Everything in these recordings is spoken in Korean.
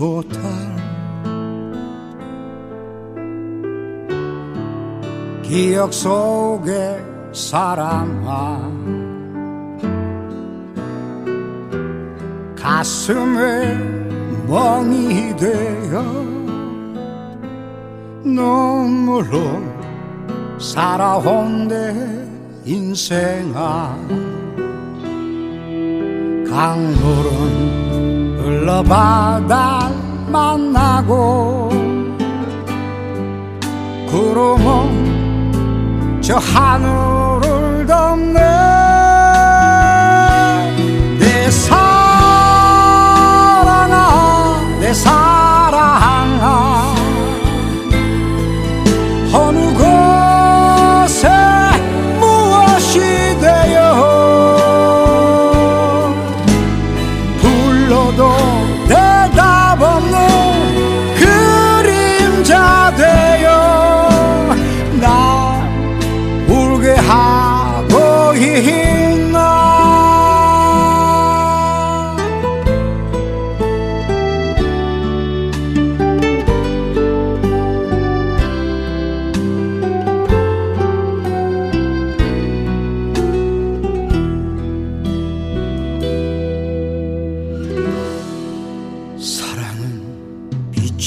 못할 기억 속의 사람아 가슴에 멍이 되어 눈물로 살아온 내 인생아 강물은 흘러바다 만나고 구름은 저 하늘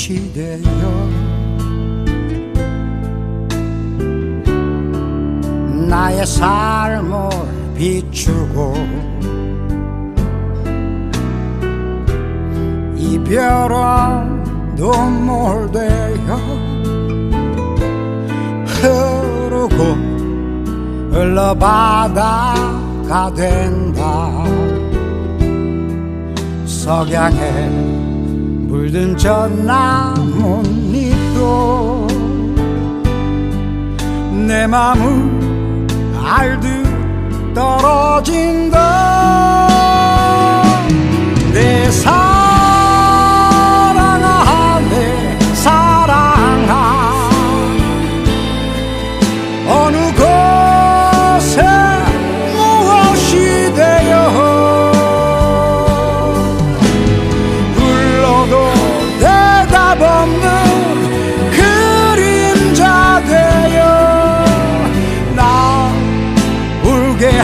빛이 되어 나의 삶을 비추고 이별은 눈물 되어 흐르고 흘러바다가 된다. 석양에 물든 저 나뭇잎도 내 맘을 알듯 떨어진다 내 사랑아 내 사랑아. 어느 곳에 울게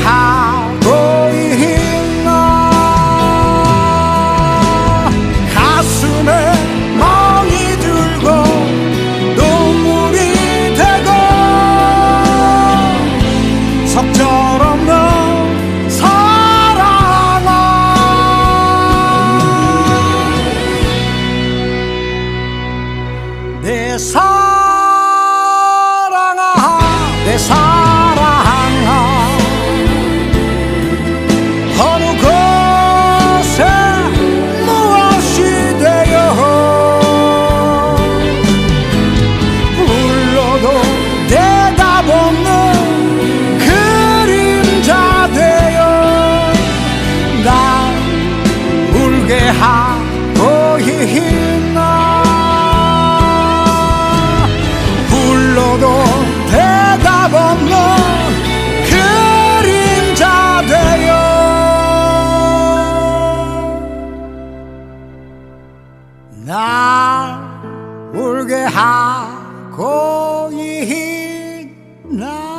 모르게 하고 있나?